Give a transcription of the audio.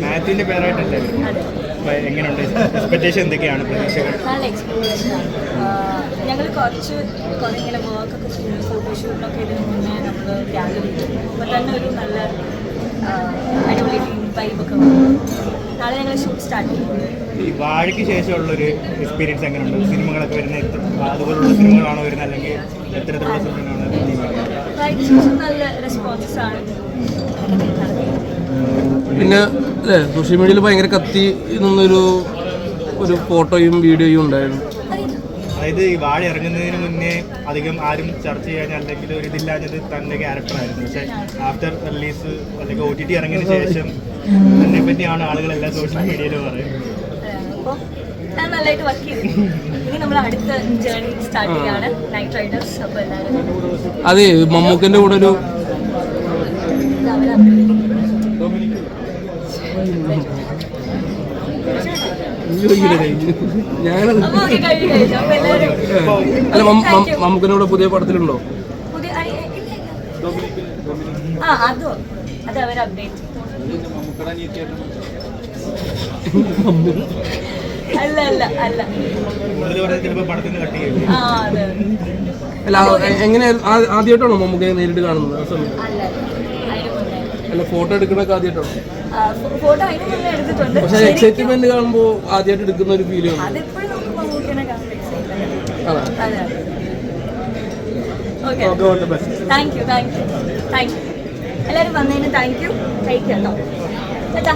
മാത്യുവിന്റെ പേരായിട്ടല്ലേ എങ്ങനെയുണ്ട്? എക്സ്പെക്ടേഷൻ എന്തൊക്കെയാണ് പ്രതീക്ഷകൾ? ഞങ്ങൾ കുറച്ച് കുറേ ഇങ്ങനെ വർക്കൊക്കെ ചെയ്തു ഫോട്ടോഷൂട്ടിനൊക്കെ ഇതിന് മുന്നേ നമ്മൾ ഗ്യാലറി അപ്പോൾ തന്നെ ഒരു നല്ല അടിപൊളി വൈബൊക്കെ വന്നു. നാളെ ഞങ്ങൾ ഷൂട്ട് സ്റ്റാർട്ട് ചെയ്യും. ഈ വാഴയ്ക്ക് ശേഷമുള്ളൊരു എക്സ്പീരിയൻസ് എങ്ങനെയുണ്ട്? സിനിമകളൊക്കെ വരുന്ന അതുപോലുള്ള സിനിമകളാണോ വരുന്നത്? അല്ലെങ്കിൽ എത്തരത്തിലുള്ള സിനിമകളാണ് നല്ല റെസ്പോൺസസ് ആണ്. പിന്നെ അല്ലേ സോഷ്യൽ മീഡിയയിൽ ഭയങ്കര കത്തി നിന്നൊരു ഒരു ഫോട്ടോയും വീഡിയോയും ഉണ്ടായിരുന്നു. അതായത് ഈ വാഴ ഇറങ്ങുന്നതിന് മുന്നേ അധികം ആരും ചർച്ച ചെയ്യാൻ അല്ലെങ്കിൽ ഒരു ഇതില്ലാഞ്ഞത് തന്റെ ക്യാരക്ടറായിരുന്നു പക്ഷെ ആഫ്റ്റർ റിലീസ് അല്ലെങ്കിൽ ഒ ടി ടി ഇറങ്ങിയതിന് ശേഷം തന്നെ പറ്റിയാണ് ആളുകളെല്ലാം സോഷ്യൽ മീഡിയയിൽ പറയുന്നത്. അപ്പോൾ ഞാൻ നല്ലതായിട്ട് വർക്ക് ചെയ്തു ഇനി നമ്മൾ അടുത്ത ജേർണി സ്റ്റാർട്ട് ചെയ്യാണ്. നൈറ്റ് റൈഡേഴ്സ് അപ്പോൾ എല്ലാവരും അതെ മമ്മൂക്കിന്റെ കൂടെ ഒരു അല്ല മമ്മ- മമ്മ- കൂടെ പുതിയ പടത്തിലുണ്ടോ? പുതിയ ആ, അത് അവർ അപ്ഡേറ്റ് അല്ല അല്ല അല്ല. ആ അതെ. അല്ല എങ്ങനെ ആ- ആദ്യമായിട്ടാണോ മമ്മൂക്കയെ നേരിട്ട് കാണുന്നത് ആ സമയത്ത് അല്ല അല്ല. ഫോട്ടോ എടുക്കണൊക്കെ ആദ്യമായിട്ടാണോ? ഫോട്ടോ അതിന് മുന്നേ എടുത്തിട്ടുണ്ട്. പക്ഷെ എക്സൈറ്റ്മെന്റ് കാണുമ്പോൾ ആദ്യമായിട്ട് എടുക്കുന്ന ഒരു ഫീൽ ആണ്? അതിപ്പോഴും നമുക്ക് മമ്മൂക്കിനെ കാണാൻ excited ആണ്. അതെ. അതെ okay thank you thank you thank you എല്ലാവരും വന്നതിന് താങ്ക് യു കഴിക്കാം കേട്ടോ. ചേട്ടാ.